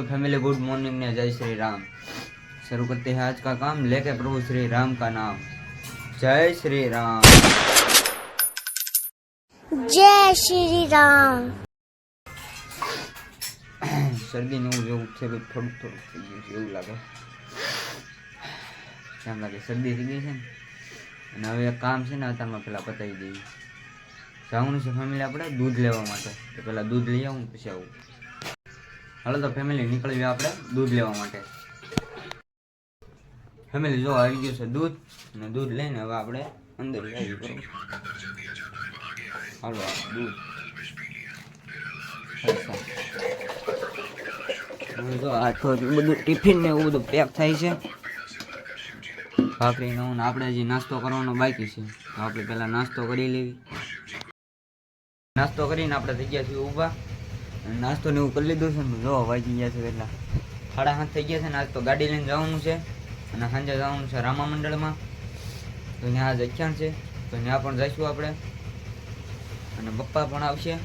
तो family good morning ने जय श्री राम शुरू करते हैं आज का काम लेके प्रभु श्री राम का नाम जय श्री राम જય શ્રી રામ શરદી ને એવું જેવું છે થોડુંક થોડુંક થઈ ગયું છે એવું લાગે કેમ લાગે શરદી થઈ ગઈ છે ને અને હવે એક કામ છે ને અત્યારમાં પેલા પતાવી દઈએ જવાનું છે ફેમિલી આપણે દૂધ લેવા માટે તો પેલા દૂધ લઈ આવું પછી આવું હાલો તો ફેમિલી નીકળીએ આપણે દૂધ લેવા માટે. ફેમિલી જો આવી ગયું છે દૂધ, અને દૂધ લઈને હવે આપણે અંદર હાલો દૂધ. જો બધું ટિફિન ને એવું બધું પેક થાય છે. ભાખરી આપણે નાસ્તો કરવાનો બાકી છે. તો આપણે પેલા નાસ્તો કરી લેવી. નાસ્તો કરીને આપણે થઈ અને નાસ્તો ને એવું કરી લીધું છે ને જો, વાગી ગયા છે એટલા સાડા સાત થઈ ગયા છે ને આજ તો ગાડી લઈને જવાનું છે અને સાંજે જવાનું છે રામા મંડળમાં. તો ત્યાં આજ અખ્યાન છે. તો ત્યાં પણ જઈશું આપણે. અને પપ્પા પણ આવશે.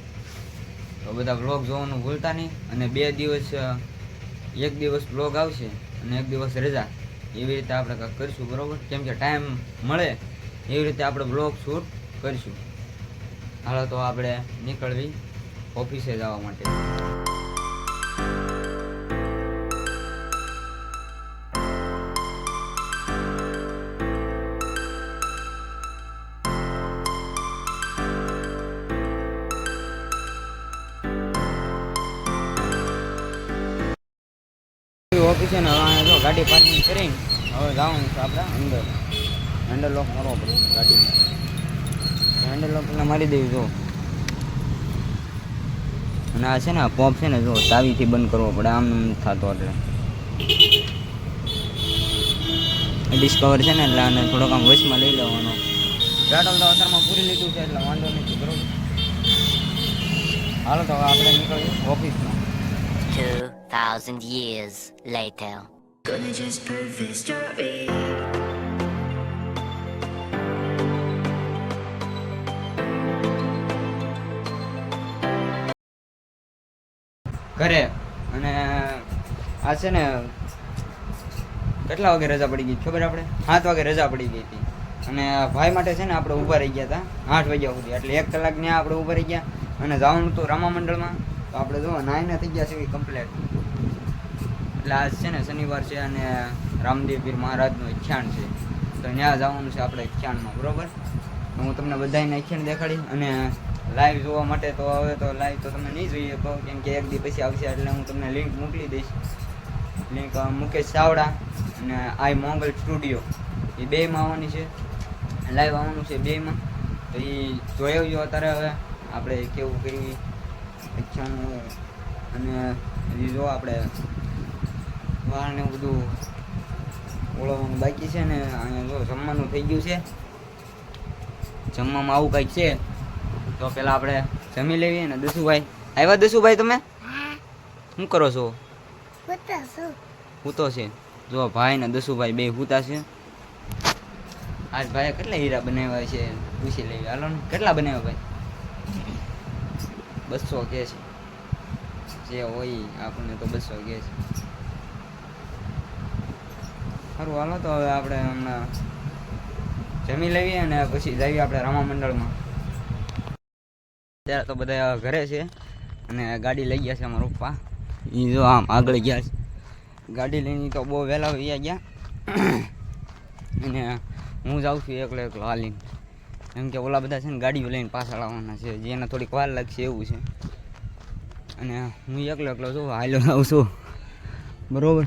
તો બધા વ્લોગ જોવાનું ભૂલતા નહીં. અને બે દિવસ, એક દિવસ વ્લોગ આવશે અને એક દિવસ રજા. એવી રીતે આપણે કંઈક કરીશું, બરોબર? કેમ કે ટાઈમ મળે. એવી રીતે આપણે વ્લોગ શૂટ કરીશું. હાલો, તો આપણે નીકળવી. ઓફિસે જવા માટે. ઓફિસે ને જો ગાડી પાર્કિંગ કરીને હવે જવાનું છે આપણે અંદર. હેન્ડલ લોક મારવો પડે ગાડીને હેન્ડલ લોક મારી દેવી, જો. અને આ છે ને પોપ છે ને જો ચાવીથી બંધ કરવો પડે આમ આમ થતો એટલે ડિસ્કવર છે ને એટલે આને થોડોક આમ વચમાં લઈ લેવાનો પેટ્રોલ તો અત્યારમાં પૂરી લીધું છે એટલે વાંધો નથી બરોબર હાલો તો આપણે નીકળીએ ઓફિસમાં 2,000 years later. Gonna just prove history. ઘરે. અને આ છે ને, કેટલા વાગે રજા પડી ગઈ ખબર આપણે? સાત વાગે રજા પડી ગઈ હતી. અને ભાઈ માટે છે ને આપણે ઊભા રહી ગયા હતા, આઠ વાગ્યા સુધી. એટલે એક કલાક ત્યાં આપણે ઊભા રહી ગયા. અને જવાનું હતું રામા મંડળમાં. તો આપણે જો નાઈને થઈ ગયા છે કમ્પ્લેટ એટલે આજ છે ને શનિવાર છે અને રામદેવ પીર મહારાજનું ખ્યાણ છે. તો ત્યાં જવાનું છે આપણે ખ્યાણમાં બરોબર? હું તમને બધાને ખ્યાણ દેખાડી અને લાઈવ જોવા માટે તો હવે તો લાઈવ તો તમે નહીં જોઈ શકો કેમ કે એક દી પછી આવશે એટલે હું તમને લિંક મોકલી દઈશ. લિંક મુકેશ ચાવડા અને આઈ મોંગલ સ્ટુડિયો એ બેમાં આવવાની છે. લાઈવ આવવાનું છે બેમાં તો એ જોઈ આવજો અત્યારે હવે. આપણે કેવું કર્યું ખ્યાન અને હજી જો આપણે વાળને બધું ઓળવવાનું બાકી છે ને, અહીંયા જો જમવાનું થઈ ગયું છે. જમવામાં આવું કંઈક છે? તો પેલા આપણે જમી લેવીએ ને દસુભાઈ. આવ્યા દસુભાઈ તમે? શું કરો છો? હૂતો છે. જો ભાઈ ને દસુભાઈ બે હૂતા છે. આજ ભાઈ કેટલા હીરા બનાવ્યા છે? પૂછી લેવી. હાલો ને, કેટલા બનાવ્યા ભાઈ? બસો કે છે. જે હોય આપણને તો બસો કે છે. સારું હાલો તો હવે આપણે હમણાં જમી લેવીએ અને પછી જઈએ આપણે રામા મંડળમાં. ત્યારે તો બધા ઘરે છે અને ગાડી લઈ ગયા છે અમારા પપ્પા. એ જો આમ આગળ ગયા છે. ગાડી લઈને તો બહુ વહેલા વહી ગયા. અને હું જાઉં છું એકલો એકલો હાલીને. એમ કે ઓલા બધા છે ને ગાડીઓ લઈને પાછળ આવવાના છે, જેને થોડીક વાર લાગશે એવું છે. અને હું એકલો એકલો છું હાલો આવું છું. બરોબર?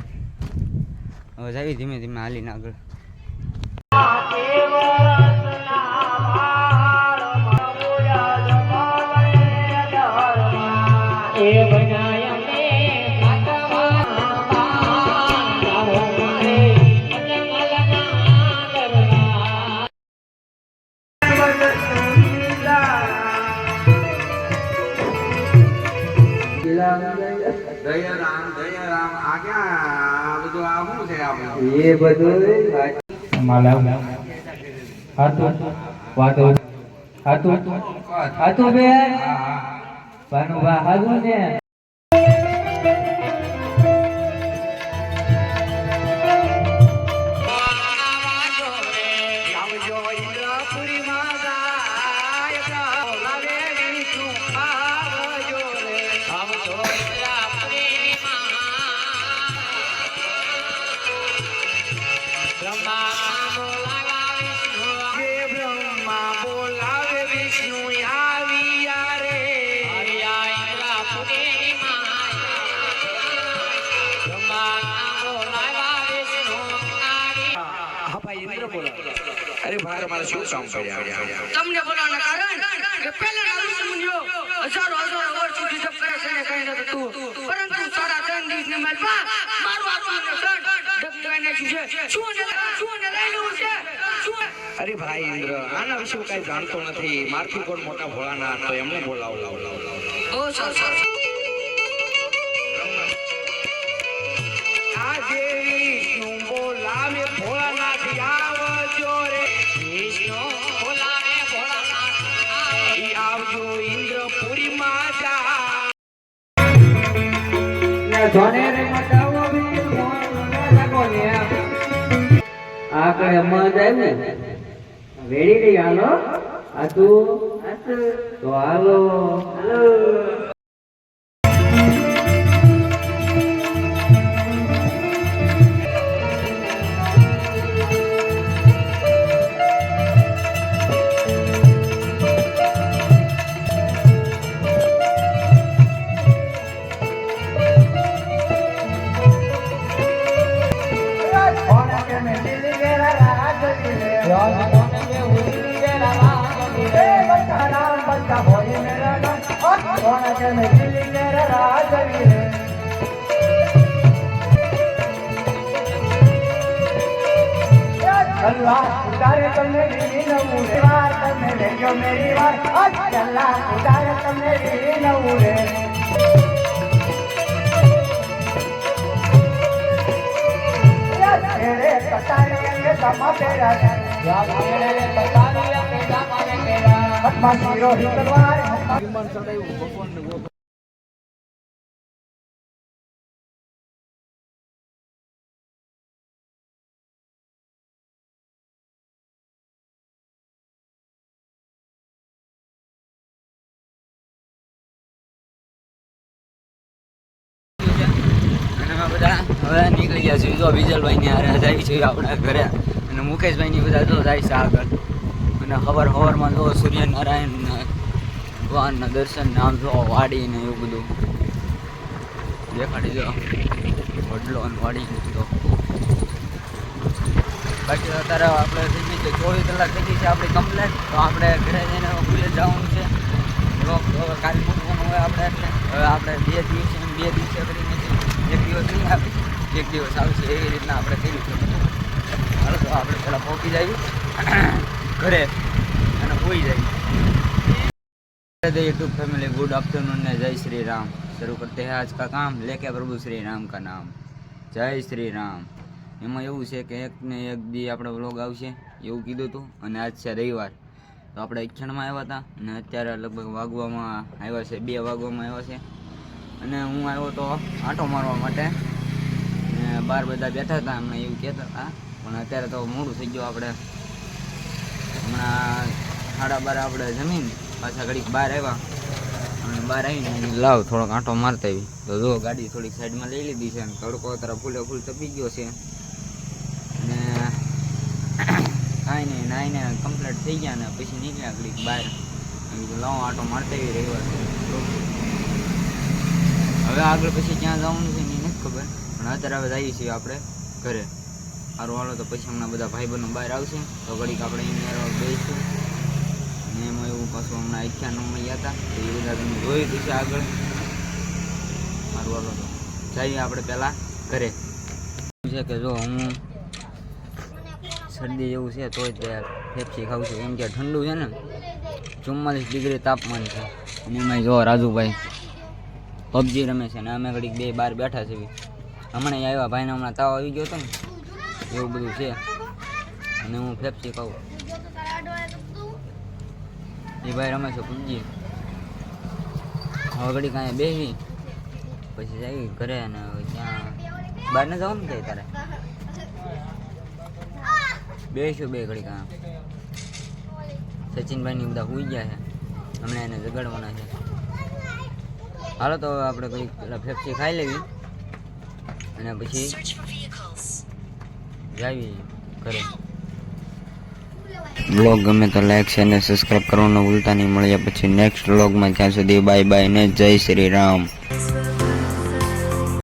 હવે જાવી ધીમે ધીમે હાલીને આગળ. એ બધું માલા હાતું વાતો હાતું હાતું બે ભાનુભા હાતું ને અરે ભાઈ મારે શું કામ કર્યા તમને બોલાવવાના કારણ કે પહેલાના ઋષિ મુનિઓ હજારો હજારો વર્ષ સુધી જપ કરે છે ને કઈ નથી થતું. પરંતુ સાડા ત્રણ દિવસની માલમાં મારું આત્માનું ધન ડગમગાઈ નાખ્યું છે. શું એને- શું ને લઈ લેવું છે? અરે ભાઈ ઇન્દ્ર આના વિશે કઈ જાણતો નથી મારથી કોણ મોટા ભોળાના તો એમને બોલાવો લાવો લાવ લાવ ઓ સર સર ભોળાનાથ ઈ આવજો ઇન્દ્રપુરી માતા હાલો રે મટાવો બી ફોન લાગો ને આ કઈ મજ આવી ને વેડી ગઈ હાલો આ તું આ તું. તો હાલો હાલો અને અમે બધા હવે નીકળી ગયા છીએ. જો વિજલભાઈની હારે જાય છે આપણા ઘરે. અને મુકેશભાઈની બધા જો જાય છે આગળ. અને હવર ખબરમાં જો સૂર્યનારાયણ ભગવાનના દર્શન નામ જો વાડી ને એવું બધું દેખાડી દો. વડલો અને વાડી જો બાકી અત્યારે આપણે થઈ ગઈ ચોવીસ કલાક થઈ ગઈ છે આપણી કમ્પ્લેટ. તો આપણે ઘરે જઈને ભૂલે જવાનું છે. કાલે મૂકવાનું હોય આપણે. એટલે હવે આપણે બે દિવસે બે દિવસે કરીને એક દિવસ નહીં આવે એક દિવસ આવશે એવી રીતના આપણે કર્યું છે હાલો તો આપણે પહેલાં પહોંચી જઈએ ઘરે અને હોઈ જઈએ यूट्यूब फैमिली गुड आफ्टरनून ने जय श्री राम शुरू करते हैं आज का काम लेके प्रभु श्री राम का नाम જય શ્રી રામ એમાં એવું છે કે એક ને એક દી આપણે વ્લોગ આવશે એવું કીધું હતું અને આજ છે રવિવાર તો આપણે ઈક્ષણમાં આવ્યા હતા અને અત્યારે લગભગ વાગવામાં આવ્યા છે બે વાગવામાં આવ્યા છે અને હું આવ્યો તો આંટો મારવા માટે. ને બહાર બધા બેઠા હતા અમને એવું કહેતા હતા. પણ અત્યારે તો મોડું થઈ ગયું આપણે. હમણાં સાડા બાર આપણે જમીન, પાછા ઘડીક બહાર આવ્યા. અને બહાર આવીને લાવ, થોડોક આંટો મારતા આવી. તો જો, ગાડી થોડીક સાઈડમાં લઈ લીધી છે અને તડકો અત્યારે ફૂલે ફૂલ તપી ગયો છે. અને કાંઈ નહીં નાઈને કમ્પ્લીટ થઈ ગયા ને પછી નીકળ્યા ઘડીક બહાર. લાવો, આંટો મારતા આવી રહ્યો હવે આગળ પછી ક્યાં જવાનું છે એની નથી ખબર. પણ અત્યારે હવે જઈએ છીએ આપણે ઘરે. સારું, હાલો, તો પછી હમણાં બધા ભાઈબંધો બહાર આવશે. તો ઘડીક આપણે અહીંયા બેસીશું. અને એમાં એવું પાછું હમણાં આખ્યાનોમાં ગયા હતા તો એ બધા તમે જોયું પછી આગળ. સારું, હાલો, તો જઈએ આપણે પહેલાં ઘરે. છે કે જો હું શરદી જેવું છે તોય જ ફેફસી ખાઉં છું. એમ કે ઠંડુ છે ને, ચુમ્માલીસ ડિગ્રી તાપમાન છે. અને એમાં જો રાજુભાઈ પબજી રમે છે ને અમે ઘડીક બે બહાર બેઠા છે હમણાં આવ્યા ભાઈને, હમણાં તાવ આવી ગયો હતો ને. એવું બધું છે. અને હું ફેફસી ખાઉં. એ ભાઈ રમે છે પબજી હવે ઘડી કાંઈ બેસી. પછી જઈ ઘરે અને ત્યાં બહાર ન જવાનું થાય તારે? બેસ્યું બે ઘડીક સચિનભાઈ સચિનભાઈની બધા સુઈ ગયા છે. હમણાં એને જગાડવાના છે. હાલો તો હવે આપણે કંઈક પેલા ફેફસી ખાઈ લેવી. અને પછી જાવી ઘરે. બ્લોગ ગમે તો લાઈક છે અને સબસ્ક્રાઈબ કરવાનું ભૂલતા નહીં. મળ્યા પછી નેક્સ્ટ બ્લોગમાં ત્યાં સુધી બાય બાય ને જય શ્રી રામ.